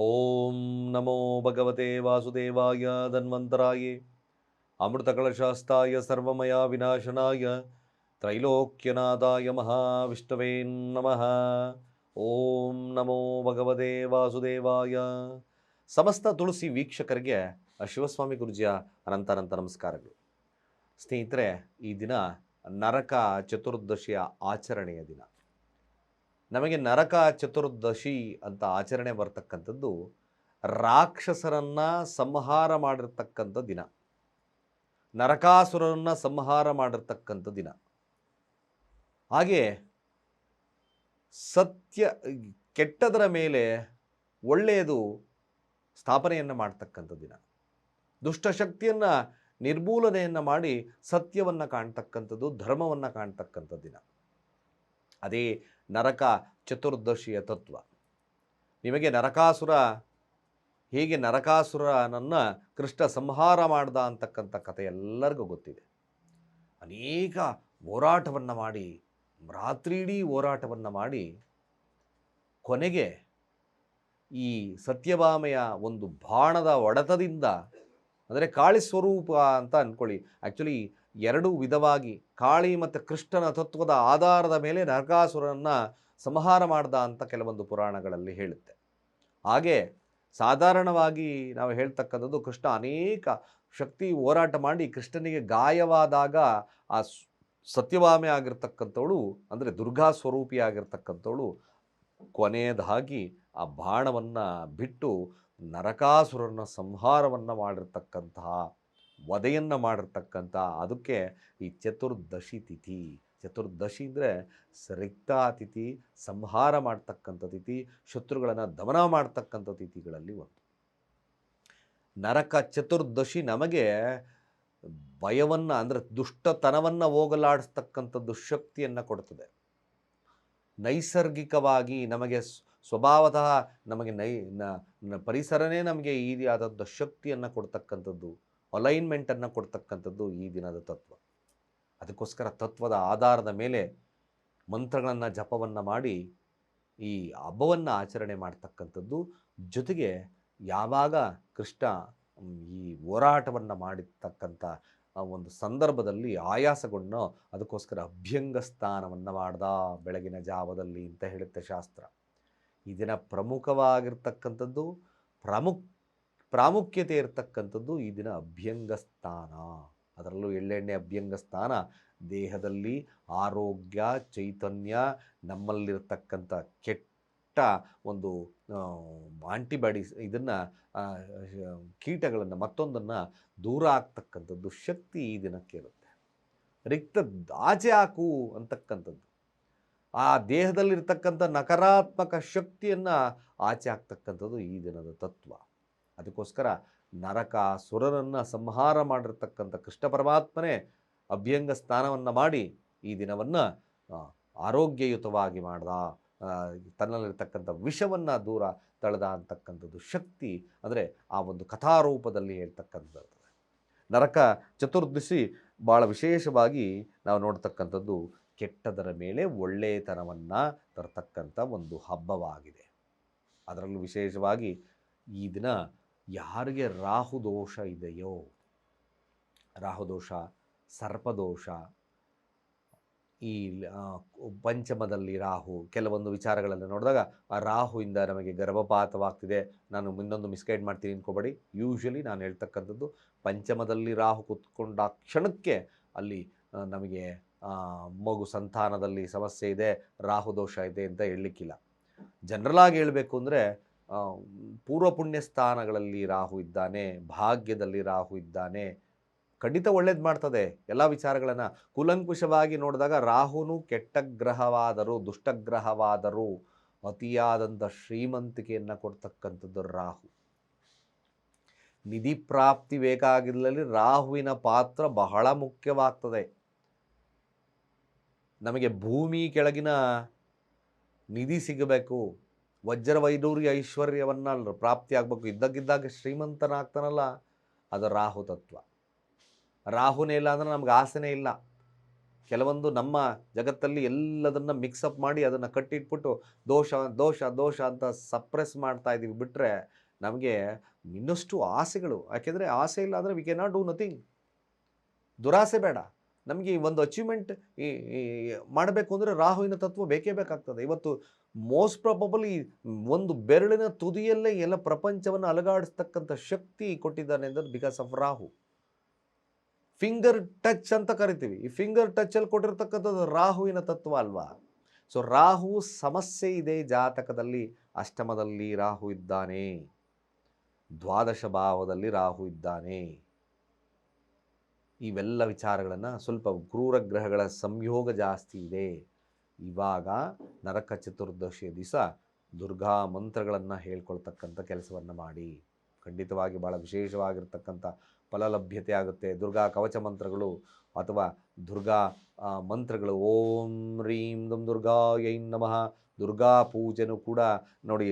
ಓಂ ನಮೋ ಭಗವತೆ ವಾಸುದೇವಾಯ ಧನ್ವಂತರಾಯೇ. ಅಮೃತಕಳಶಾಸ್ತಾಯ ಸರ್ವಮಯ ವಿನಾಶನಾಯ. ತ್ರೈಲೋಕ್ಯನಾಥಾಯ ಮಹಾವಿಷ್ಣವೇ ನಮಃ. ಓಂ ನಮೋ ಭಗವತೆ ವಾಸುದೇವಾಯ. ಸಮಸ್ತ ತುಳಸಿ ವೀಕ್ಷಕರಿಗೆ ಶಿವಸ್ವಾಮಿ ಗುರುಜಿಯ ಅನಂತ ಅನಂತ ನಮಸ್ಕಾರಗಳು. ಸ್ನೇಹಿತರೆ, ಈ ದಿನ ನರಕ ಚತುರ್ದಶಿಯ ಆಚರಣೆಯ ದಿನ. ನಮಗೆ ನರಕ ಚತುರ್ದಶಿ ಅಂತ ಆಚರಣೆ ಬರ್ತಕ್ಕಂಥದ್ದು ರಾಕ್ಷಸರನ್ನು ಸಂಹಾರ ಮಾಡಿರ್ತಕ್ಕಂಥ ದಿನ. ನರಕಾಸುರರನ್ನ ಸಂಹಾರ ಮಾಡಿರ್ತಕ್ಕಂಥ ದಿನ. ಹಾಗೆ ಸತ್ಯ, ಕೆಟ್ಟದರ ಮೇಲೆ ಒಳ್ಳೆಯದು ಸ್ಥಾಪನೆಯನ್ನು ಮಾಡ್ತಕ್ಕಂಥ ದಿನ. ದುಷ್ಟಶಕ್ತಿಯನ್ನು ನಿರ್ಮೂಲನೆಯನ್ನು ಮಾಡಿ ಸತ್ಯವನ್ನು ಕಾಣ್ತಕ್ಕಂಥದ್ದು, ಧರ್ಮವನ್ನು ಕಾಣ್ತಕ್ಕಂಥ ದಿನ. ಅದೇ ನರಕ ಚತುರ್ದಶಿಯ ತತ್ವ. ನಿಮಗೆ ನರಕಾಸುರ, ಹೇಗೆ ನರಕಾಸುರನನ್ನು ಕೃಷ್ಣ ಸಂಹಾರ ಮಾಡ್ದ ಅಂತಕ್ಕಂಥ ಕಥೆ ಎಲ್ಲರಿಗೂ ಗೊತ್ತಿದೆ. ಅನೇಕ ಹೋರಾಟವನ್ನು ಮಾಡಿ ರಾತ್ರಿಡೀ ಹೋರಾಟವನ್ನು ಮಾಡಿ ಕೊನೆಗೆ ಈ ಸತ್ಯಭಾಮೆಯ ಒಂದು ಬಾಣದ ಒಡೆತದಿಂದ, ಅಂದರೆ ಕಾಳಿ ಸ್ವರೂಪ ಅಂತ ಅಂದ್ಕೊಳ್ಳಿ ಆ್ಯಕ್ಚುಲಿ ಎರಡು ವಿಧವಾಗಿ ಕಾಳಿ ಮತ್ತು ಕೃಷ್ಣನ ತತ್ವದ ಆಧಾರದ ಮೇಲೆ ನರಕಾಸುರನ್ನ ಸಂಹಾರ ಮಾಡ್ದ ಅಂತ ಕೆಲವೊಂದು ಪುರಾಣಗಳಲ್ಲಿ ಹೇಳುತ್ತೆ. ಹಾಗೆ ಸಾಧಾರಣವಾಗಿ ನಾವು ಹೇಳ್ತಕ್ಕಂಥದ್ದು ಕೃಷ್ಣ ಅನೇಕ ಶಕ್ತಿ ಹೋರಾಟ ಮಾಡಿ ಕೃಷ್ಣನಿಗೆ ಗಾಯವಾದಾಗ ಆ ಸ್- ಸತ್ಯಭಾಮೆ ಆಗಿರ್ತಕ್ಕಂಥವಳು ಅಂದರೆ ದುರ್ಗಾ ಸ್ವರೂಪಿ ಆಗಿರ್ತಕ್ಕಂಥವಳು ಕೊನೆಯದಾಗಿ ಆ ಬಾಣವನ್ನು ಬಿಟ್ಟು ನರಕಾಸುರನ ಸಂಹಾರವನ್ನು ಮಾಡಿರ್ತಕ್ಕಂತಹ ವಧೆಯನ್ನು ಮಾಡಿರ್ತಕ್ಕಂಥ ಅದಕ್ಕೆ ಈ ಚತುರ್ದಶಿ ತಿಥಿ. ಚತುರ್ದಶಿ ಅಂದರೆ ರಿಕ್ತಾ ತಿಥಿ, ಸಂಹಾರ ಮಾಡ್ತಕ್ಕಂಥ ತಿಥಿ, ಶತ್ರುಗಳನ್ನು ದಮನ ಮಾಡ್ತಕ್ಕಂಥ ತಿಥಿಗಳಲ್ಲಿ ಒಂದು. ನರಕ ಚತುರ್ದಶಿ ನಮಗೆ ಭಯವನ್ನು ಅಂದರೆ ದುಷ್ಟತನವನ್ನು ಹೋಗಲಾಡಿಸ್ತಕ್ಕಂಥದ್ದು ಶಕ್ತಿಯನ್ನು ಕೊಡ್ತದೆ. ನೈಸರ್ಗಿಕವಾಗಿ ನಮಗೆ ಸ್ವಭಾವತಃ ನಮಗೆ ನೈ, ನ- ನ- ಪರಿಸರನೇ ನಮಗೆ ಈ ರೀತಿಯಾದ ಶಕ್ತಿಯನ್ನು ಕೊಡ್ತಕ್ಕಂಥದ್ದು. ಅಲೈನ್ಮೆಂಟನ್ನು ಕೊಡ್ತಕ್ಕಂಥದ್ದು ಈ ದಿನದ ತತ್ವ. ಅದಕ್ಕೋಸ್ಕರ ತತ್ವದ ಆಧಾರದ ಮೇಲೆ ಮಂತ್ರಗಳನ್ನು ಜಪವನ್ನು ಮಾಡಿ ಈ ಹಬ್ಬವನ್ನು ಆಚರಣೆ ಮಾಡ್ತಕ್ಕಂಥದ್ದು. ಜೊತೆಗೆ ಯಾವಾಗ ಕೃಷ್ಣ ಈ ಹೋರಾಟವನ್ನು ಮಾಡಿರ್ತಕ್ಕಂಥ ಒಂದು ಸಂದರ್ಭದಲ್ಲಿ ಆಯಾಸಗೊಂಡು ಅದಕ್ಕೋಸ್ಕರ ಅಭ್ಯಂಗ ಸ್ಥಾನವನ್ನು ಮಾಡ್ದ ಬೆಳಗಿನ ಜಾವದಲ್ಲಿ ಅಂತ ಹೇಳುತ್ತೆ ಶಾಸ್ತ್ರ. ಈ ದಿನ ಪ್ರಮುಖವಾಗಿರ್ತಕ್ಕಂಥದ್ದು ಪ್ರಮುಖ ಪ್ರಾಮುಖ್ಯತೆ ಇರತಕ್ಕಂಥದ್ದು ಈ ದಿನ ಅಭ್ಯಂಗ ಸ್ಥಾನ ಅದರಲ್ಲೂ ಎಳ್ಳೆಣ್ಣೆ ಅಭ್ಯಂಗ ಸ್ಥಾನ ದೇಹದಲ್ಲಿ ಆರೋಗ್ಯ, ಚೈತನ್ಯ, ನಮ್ಮಲ್ಲಿರ್ತಕ್ಕಂಥ ಕೆಟ್ಟ ಒಂದು ಆಂಟಿಬಾಡೀಸ್ ಇದನ್ನು ಕೀಟಗಳನ್ನು ಮತ್ತೊಂದನ್ನು ದೂರ ಆಗ್ತಕ್ಕಂಥದ್ದು ಶಕ್ತಿ ಈ ದಿನಕ್ಕೆ ಇರುತ್ತೆ. ರಿಕ್ತ ಆಚೆ ಹಾಕು ಅಂತಕ್ಕಂಥದ್ದು. ಆ ದೇಹದಲ್ಲಿರ್ತಕ್ಕಂಥ ನಕಾರಾತ್ಮಕ ಶಕ್ತಿಯನ್ನು ಆಚೆ ಹಾಕ್ತಕ್ಕಂಥದ್ದು ಈ ದಿನದ ತತ್ವ. ಅದಕ್ಕೋಸ್ಕರ ನರಕ ಸುರನನ್ನು ಸಂಹಾರ ಮಾಡಿರ್ತಕ್ಕಂಥ ಕೃಷ್ಣ ಪರಮಾತ್ಮನೇ ಅಭ್ಯಂಗ ಸ್ನಾನವನ್ನು ಮಾಡಿ ಈ ದಿನವನ್ನು ಆರೋಗ್ಯಯುತವಾಗಿ ಮಾಡ್ದ. ತನ್ನಲ್ಲಿರ್ತಕ್ಕಂಥ ವಿಷವನ್ನು ದೂರ ತಳೆದ ಅಂತಕ್ಕಂಥದ್ದು ಶಕ್ತಿ ಅಂದರೆ ಆ ಒಂದು ಕಥಾರೂಪದಲ್ಲಿ ಹೇಳ್ತಕ್ಕಂಥದ್ದು. ನರಕ ಚತುರ್ದಶಿ ಭಾಳ ವಿಶೇಷವಾಗಿ ನಾವು ನೋಡ್ತಕ್ಕಂಥದ್ದು ಕೆಟ್ಟದರ ಮೇಲೆ ಒಳ್ಳೆಯತನವನ್ನು ತರತಕ್ಕಂಥ ಒಂದು ಹಬ್ಬವಾಗಿದೆ. ಅದರಲ್ಲೂ ವಿಶೇಷವಾಗಿ ಈ ದಿನ ಯಾರಿಗೆ ರಾಹು ದೋಷ ಇದೆಯೋ, ರಾಹುದೋಷ, ಸರ್ಪದೋಷ, ಈ ಪಂಚಮದಲ್ಲಿ ರಾಹು, ಕೆಲವೊಂದು ವಿಚಾರಗಳನ್ನು ನೋಡಿದಾಗ ಆ ರಾಹುವಿಂದ ನಮಗೆ ಗರ್ಭಪಾತವಾಗ್ತಿದೆ. ನಾನು ಇನ್ನೊಂದು ಮಿಸ್ಗೈಡ್ ಮಾಡ್ತೀನಿ ಅನ್ಕೋಬೇಡಿ. ಯೂಶ್ವಲಿ ನಾನು ಹೇಳ್ತಕ್ಕಂಥದ್ದು ಪಂಚಮದಲ್ಲಿ ರಾಹು ಕೂತ್ಕೊಂಡ ಕ್ಷಣಕ್ಕೆ ಅಲ್ಲಿ ನಮಗೆ ಮಗು ಸಂತಾನದಲ್ಲಿ ಸಮಸ್ಯೆ ಇದೆ ರಾಹು ದೋಷ ಇದೆ ಅಂತ ಹೇಳಲಿಕ್ಕಿಲ್ಲ. ಜನರಲ್ ಆಗಿ ಹೇಳಬೇಕು ಅಂದರೆ ಪೂರ್ವ ಪುಣ್ಯ ಸ್ಥಾನಗಳಲ್ಲಿ ರಾಹು ಇದ್ದಾನೆ, ಭಾಗ್ಯದಲ್ಲಿ ರಾಹು ಇದ್ದಾನೆ, ಖಂಡಿತ ಒಳ್ಳೇದು ಮಾಡ್ತದೆ ಎಲ್ಲ ವಿಚಾರಗಳನ್ನು. ಕುಲಂಕುಷವಾಗಿ ನೋಡಿದಾಗ ರಾಹುನು ಕೆಟ್ಟ ಗ್ರಹವಾದರೂ ದುಷ್ಟಗ್ರಹವಾದರೂ ಅತಿಯಾದಂಥ ಶ್ರೀಮಂತಿಕೆಯನ್ನು ಕೊಡ್ತಕ್ಕಂಥದ್ದು ರಾಹು. ನಿಧಿ ಪ್ರಾಪ್ತಿ ಬೇಕಾಗಿದ್ದಲ್ಲಿ ರಾಹುವಿನ ಪಾತ್ರ ಬಹಳ ಮುಖ್ಯವಾಗ್ತದೆ. ನಮಗೆ ಭೂಮಿ ಕೆಳಗಿನ ನಿಧಿ ಸಿಗಬೇಕು ವಜ್ರ ವೈಡೂರ್ಯ ಐಶ್ವರ್ಯವನ್ನು ಪ್ರಾಪ್ತಿ ಆಗಬೇಕು ಇದ್ದಕ್ಕಿದ್ದಾಗ ಶ್ರೀಮಂತನಾಗ್ತಾನಲ್ಲ, ಅದು ರಾಹು ತತ್ವ. ರಾಹುನೇ ಇಲ್ಲ ಅಂದ್ರೆ ನಮ್ಗೆ ಆಸೆನೇ ಇಲ್ಲ. ಕೆಲವೊಂದು ನಮ್ಮ ಜಗತ್ತಲ್ಲಿ ಎಲ್ಲದನ್ನು ಮಿಕ್ಸಪ್ ಮಾಡಿ ಅದನ್ನು ಕಟ್ಟಿಟ್ಬಿಟ್ಟು ದೋಷ ದೋಷ ದೋಷ ಅಂತ ಸಪ್ರೆಸ್ ಮಾಡ್ತಾ ಇದ್ದೀವಿ ಬಿಟ್ಟರೆ ನಮಗೆ ಇನ್ನಷ್ಟು ಆಸೆಗಳು. ಯಾಕೆಂದರೆ ಆಸೆ ಇಲ್ಲ ಅಂದರೆ we can not do nothing ದುರಾಸೆ ಬೇಡ. ನಮಗೆ ಈ ಒಂದು ಅಚೀವ್ಮೆಂಟ್ ಈ ಮಾಡಬೇಕು ಅಂದರೆ ರಾಹುವಿನ ತತ್ವ ಬೇಕೇ ಬೇಕಾಗ್ತದೆ. ಇವತ್ತು ಮೋಸ್ಟ್ ಪ್ರಾಬಬಲಿ ಒಂದು ಬೆರಳಿನ ತುದಿಯಲ್ಲೇ ಎಲ್ಲ ಪ್ರಪಂಚವನ್ನು ಅಲಗಾಡಿಸ್ತಕ್ಕಂಥ ಶಕ್ತಿ ಕೊಟ್ಟಿದ್ದಾನೆ ಅಂದರೆ because of Rahu. Finger touch ಅಂತ ಕರಿತೀವಿ. ಈ ಫಿಂಗರ್ ಟಚ್ಚಲ್ಲಿ ಕೊಟ್ಟಿರ್ತಕ್ಕಂಥದ್ದು ರಾಹುವಿನ ತತ್ವ ಅಲ್ವಾ? ಸೊ ರಾಹು ಸಮಸ್ಯೆ ಇದೆ ಜಾತಕದಲ್ಲಿ. ಅಷ್ಟಮದಲ್ಲಿ ರಾಹು ಇದ್ದಾನೆ. ದ್ವಾದಶ ಭಾವದಲ್ಲಿ ರಾಹು ಇದ್ದಾನೆ. ಇವೆಲ್ಲ ವಿಚಾರಗಳನ್ನು ಸ್ವಲ್ಪ ಕ್ರೂರ ಗ್ರಹಗಳ ಸಂಯೋಗ ಜಾಸ್ತಿ ಇದೆ. ಇವಾಗ ನರಕ ಚತುರ್ದಶಿಯ ದಿವಸ ದುರ್ಗಾ ಮಂತ್ರಗಳನ್ನು ಹೇಳ್ಕೊಳ್ತಕ್ಕಂಥ ಕೆಲಸವನ್ನು ಮಾಡಿ. ಖಂಡಿತವಾಗಿ ಭಾಳ ವಿಶೇಷವಾಗಿರ್ತಕ್ಕಂಥ ಫಲಲಭ್ಯತೆ ಆಗುತ್ತೆ. ದುರ್ಗಾ ಕವಚ ಮಂತ್ರಗಳು ಅಥವಾ ದುರ್ಗಾ ಮಂತ್ರಗಳು ಓಂ ರೀಂ ದಂ ದುರ್ಗಾ ಯೈ ನಮಃ. ದುರ್ಗಾ ಪೂಜೆನೂ ಕೂಡ ನೋಡಿ,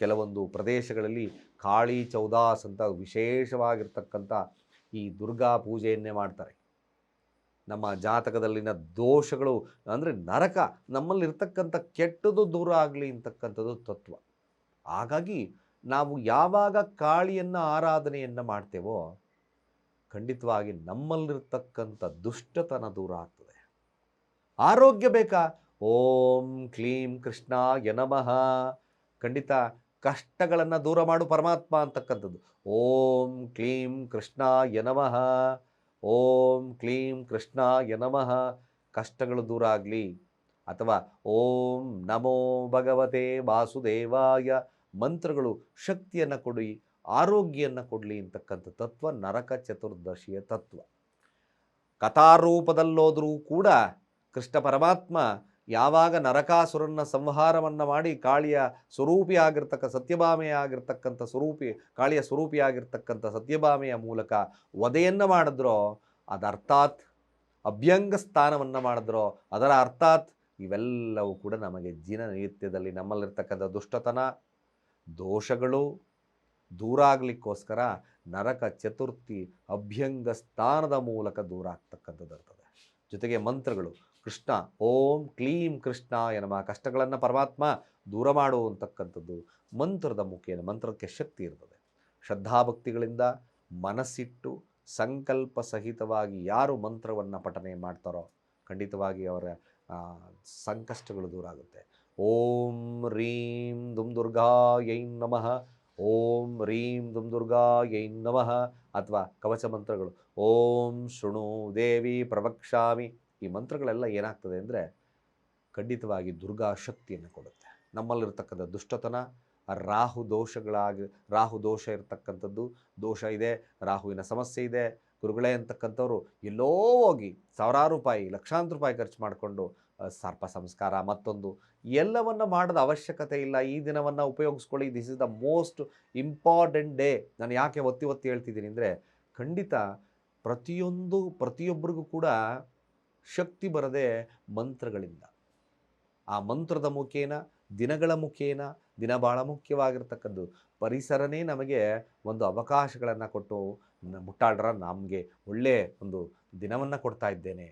ಕೆಲವೊಂದು ಪ್ರದೇಶಗಳಲ್ಲಿ ಕಾಳಿ ಚೌದಾಸ್ ಅಂತ ವಿಶೇಷವಾಗಿರ್ತಕ್ಕಂಥ ಈ ದುರ್ಗಾ ಪೂಜೆಯನ್ನೇ ಮಾಡ್ತಾರೆ. ನಮ್ಮ ಜಾತಕದಲ್ಲಿನ ದೋಷಗಳು ಅಂದರೆ ನರಕ ನಮ್ಮಲ್ಲಿರ್ತಕ್ಕಂಥ ಕೆಟ್ಟದು ದೂರ ಆಗಲಿ ಅಂತಕ್ಕಂಥದ್ದು ತತ್ವ. ಹಾಗಾಗಿ ನಾವು ಯಾವಾಗ ಕಾಳಿಯನ್ನು ಆರಾಧನೆಯನ್ನು ಮಾಡ್ತೇವೋ ಖಂಡಿತವಾಗಿ ನಮ್ಮಲ್ಲಿರ್ತಕ್ಕಂಥ ದುಷ್ಟತನ ದೂರ ಆಗ್ತದೆ. ಆರೋಗ್ಯ ಬೇಕಾ? ಓಂ ಕ್ಲೀಂ ಕೃಷ್ಣ ಯನಮಃ ಖಂಡಿತ ಕಷ್ಟಗಳನ್ನು ದೂರ ಮಾಡು ಪರಮಾತ್ಮ ಅಂತಕ್ಕಂಥದ್ದು. ಓಂ ಕ್ಲೀಂ ಕೃಷ್ಣ ಯನಮಃ ಓಂ ಕ್ಲೀಂ ಕೃಷ್ಣ ಯನಮಃ ಕಷ್ಟಗಳು ದೂರ ಆಗಲಿ. ಅಥವಾ ಓಂ ನಮೋ ಭಗವತೆ ವಾಸುದೇವಾಯ. ಮಂತ್ರಗಳು ಶಕ್ತಿಯನ್ನು ಕೊಡಿ ಆರೋಗ್ಯವನ್ನು ಕೊಡಲಿ ಅಂತಕ್ಕಂಥ ತತ್ವ ನರಕ ಚತುರ್ದಶಿಯ ತತ್ವ. ಕಥಾರೂಪದಲ್ಲೋದರೂ ಕೂಡ ಕೃಷ್ಣ ಪರಮಾತ್ಮ ಯಾವಾಗ ನರಕಾಸುರನ್ನ ಸಂಹಾರವನ್ನು ಮಾಡಿ ಕಾಳಿಯ ಸ್ವರೂಪಿಯಾಗಿರ್ತಕ್ಕ ಸತ್ಯಭಾಮೆಯಾಗಿರ್ತಕ್ಕಂಥ ಸ್ವರೂಪಿ, ಕಾಳಿಯ ಸ್ವರೂಪಿಯಾಗಿರ್ತಕ್ಕಂಥ ಸತ್ಯಭಾಮೆಯ ಮೂಲಕ ವಧೆಯನ್ನು ಮಾಡಿದ್ರೋ ಅದರ್ಥಾತ್ ಅಭ್ಯಂಗ ಸ್ಥಾನವನ್ನು ಮಾಡಿದ್ರೋ, ಅದರ ಅರ್ಥಾತ್ ಇವೆಲ್ಲವೂ ಕೂಡ ನಮಗೆ ದಿನನಿತ್ಯದಲ್ಲಿ ನಮ್ಮಲ್ಲಿರ್ತಕ್ಕಂಥ ದುಷ್ಟತನ, ದೋಷಗಳು ದೂರ ಆಗಲಿಕ್ಕೋಸ್ಕರ ನರಕ ಚತುರ್ಥಿ ಅಭ್ಯಂಗ ಸ್ಥಾನದ ಮೂಲಕ ದೂರ ಆಗ್ತಕ್ಕಂಥದ್ದು ಜೊತೆಗೆ ಮಂತ್ರಗಳು. ಕೃಷ್ಣ. ಓಂ ಕ್ಲೀಂ ಕೃಷ್ಣ ಎನ್ನುವ ಕಷ್ಟಗಳನ್ನು ಪರಮಾತ್ಮ ದೂರ ಮಾಡುವಂತಕ್ಕಂಥದ್ದು ಮಂತ್ರದ ಮುಖೇನ, ಮಂತ್ರಕ್ಕೆ ಶಕ್ತಿ ಇರ್ತದೆ. ಶ್ರದ್ಧಾಭಕ್ತಿಗಳಿಂದ ಮನಸ್ಸಿಟ್ಟು ಸಂಕಲ್ಪ ಸಹಿತವಾಗಿ ಯಾರು ಮಂತ್ರವನ್ನು ಪಠನೆ ಮಾಡ್ತಾರೋ ಖಂಡಿತವಾಗಿ ಅವರ ಸಂಕಷ್ಟಗಳು ದೂರ ಆಗುತ್ತೆ. ಓಂ ರೀಂ ದುಮ್ ದುರ್ಗಾ ಯೈನ್ ನಮಃ. ಓಂ ರೀಂ ದುಮ್ ದುರ್ಗಾ ಯೈನ್ ನಮಃ. ಅಥವಾ ಕವಚ ಮಂತ್ರಗಳು. ಓಂ ಶೃಣು ದೇವಿ ಪ್ರವಕ್ಷಾಮಿ ಈ ಮಂತ್ರಗಳೆಲ್ಲ ಏನಾಗ್ತದೆ ಅಂದರೆ ಖಂಡಿತವಾಗಿ ದುರ್ಗಾ ಶಕ್ತಿಯನ್ನು ಕೊಡುತ್ತೆ. ನಮ್ಮಲ್ಲಿರ್ತಕ್ಕಂಥ ದುಷ್ಟತನ, ರಾಹು ದೋಷಗಳಾಗಿ, ರಾಹು ದೋಷ ಇರತಕ್ಕಂಥದ್ದು, ದೋಷ ಇದೆ, ರಾಹುವಿನ ಸಮಸ್ಯೆ ಇದೆ, ಗುರುಗಳೇ ಅಂತಕ್ಕಂಥವ್ರು ಎಲ್ಲೋ ಹೋಗಿ ಸಾವಿರಾರು ರೂಪಾಯಿ, ಲಕ್ಷಾಂತರ ರೂಪಾಯಿ ಖರ್ಚು ಮಾಡಿಕೊಂಡು ಸರ್ಪ ಸಂಸ್ಕಾರ ಮತ್ತೊಂದು, ಎಲ್ಲವನ್ನು ಮಾಡದ ಅವಶ್ಯಕತೆ ಇಲ್ಲ. ಈ ದಿನವನ್ನು ಉಪಯೋಗಿಸ್ಕೊಳ್ಳಿ. This is the most important day ನಾನು ಯಾಕೆ ಒತ್ತಿ ಒತ್ತಿ ಹೇಳ್ತಿದ್ದೀನಿ ಅಂದರೆ ಖಂಡಿತ ಪ್ರತಿಯೊಂದು, ಪ್ರತಿಯೊಬ್ಬರಿಗೂ ಕೂಡ ಶಕ್ತಿ ಬರದೆ ಮಂತ್ರಗಳಿಂದ. ಆ ಮಂತ್ರದ ಮುಖೇನ, ದಿನಗಳ ಮುಖೇನ, ದಿನ ಭಾಳ ಮುಖ್ಯವಾಗಿರ್ತಕ್ಕದ್ದು ಪರಿಸರನೇ ನಮಗೆ ಒಂದು ಅವಕಾಶಗಳನ್ನು ಕೊಟ್ಟು ಮುಟ್ಟಾಳ್ರ ನಮಗೆ ಒಳ್ಳೆಯ ಒಂದು ದಿನವನ್ನು ಕೊಡ್ತಾ ಇದ್ದೇನೆ.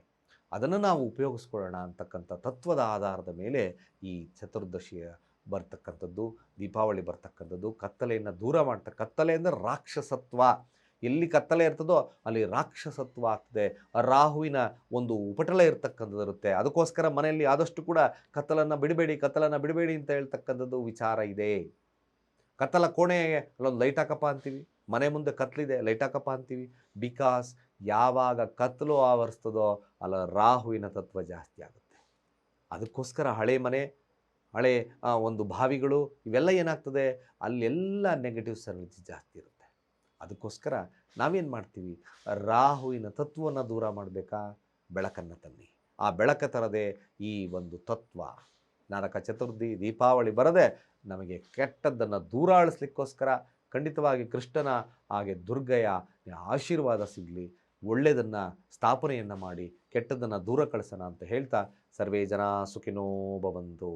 ಅದನ್ನು ನಾವು ಉಪಯೋಗಿಸ್ಕೊಳ್ಳೋಣ ಅಂತಕ್ಕಂಥ ತತ್ವದ ಆಧಾರದ ಮೇಲೆ ಈ ಚತುರ್ದಶಿಯ ಬರ್ತಕ್ಕಂಥದ್ದು, ದೀಪಾವಳಿ ಬರ್ತಕ್ಕಂಥದ್ದು, ಕತ್ತಲೆಯನ್ನು ದೂರ ಮಾಡ್ತ, ಕತ್ತಲೆ ಅಂದರೆ ರಾಕ್ಷಸತ್ವ. ಎಲ್ಲಿ ಕತ್ತಲೆ ಇರ್ತದೋ ಅಲ್ಲಿ ರಾಕ್ಷಸತ್ವ ಆಗ್ತದೆ ರಾಹುವಿನ ಒಂದು ಉಪಟಳ ಇರ್ತಕ್ಕಂಥದ್ದು ಇರುತ್ತೆ. ಅದಕ್ಕೋಸ್ಕರ ಮನೆಯಲ್ಲಿ ಆದಷ್ಟು ಕೂಡ ಕತ್ತಲನ್ನು ಬಿಡಬೇಡಿ ಕತ್ತಲನ್ನು ಬಿಡಬೇಡಿ ಅಂತ ಹೇಳ್ತಕ್ಕಂಥದ್ದು ವಿಚಾರ ಇದೆ. ಕತ್ತಲ ಕೋಣೆ ಅಲ್ಲೊಂದು ಲೈಟ್ ಹಾಕಪ್ಪ ಅಂತೀವಿ. ಮನೆ ಮುಂದೆ ಕತ್ತಲಿದೆ ಲೈಟ್ ಹಾಕಪ್ಪ ಅಂತೀವಿ. ಬಿಕಾಸ್ ಯಾವಾಗ ಕತ್ತಲು ಆವರಿಸ್ತದೋ ಅಲ್ಲ ರಾಹುವಿನ ತತ್ವ ಜಾಸ್ತಿ ಆಗುತ್ತೆ. ಅದಕ್ಕೋಸ್ಕರ ಹಳೆ ಮನೆ, ಹಳೆ ಒಂದು ಬಾವಿಗಳು ಇವೆಲ್ಲ ಏನಾಗ್ತದೆ? ಅಲ್ಲೆಲ್ಲ ನೆಗೆಟಿವ್ಸ್ ಎನರ್ಜಿ ಜಾಸ್ತಿ ಇರುತ್ತೆ. ಅದಕ್ಕೋಸ್ಕರ ನಾವೇನು ಮಾಡ್ತೀವಿ? ರಾಹುವಿನ ತತ್ವವನ್ನು ದೂರ ಮಾಡಬೇಕಾ? ಬೆಳಕನ್ನು ತನ್ನಿ. ಆ ಬೆಳಕ ತರದೆ ಈ ಒಂದು ತತ್ವ. ನರಕ ಚತುರ್ಥಿ, ದೀಪಾವಳಿ ಬರದೆ ನಮಗೆ ಕೆಟ್ಟದ್ದನ್ನು ದೂರಾಳಿಸ್ಲಿಕ್ಕೋಸ್ಕರ ಖಂಡಿತವಾಗಿ ಕೃಷ್ಣನ, ಹಾಗೆ ದುರ್ಗಯ ಆಶೀರ್ವಾದ ಸಿಗಲಿ ಒಳ್ಳೆಯದನ್ನು ಸ್ಥಾಪನೆಯನ್ನು ಮಾಡಿ, ಕೆಟ್ಟದ್ದನ್ನು ದೂರ ಕಳಿಸೋಣ ಅಂತ ಹೇಳ್ತಾ ಸರ್ವೇ ಜನ ಸುಖಿನೋ ಭವಂತು.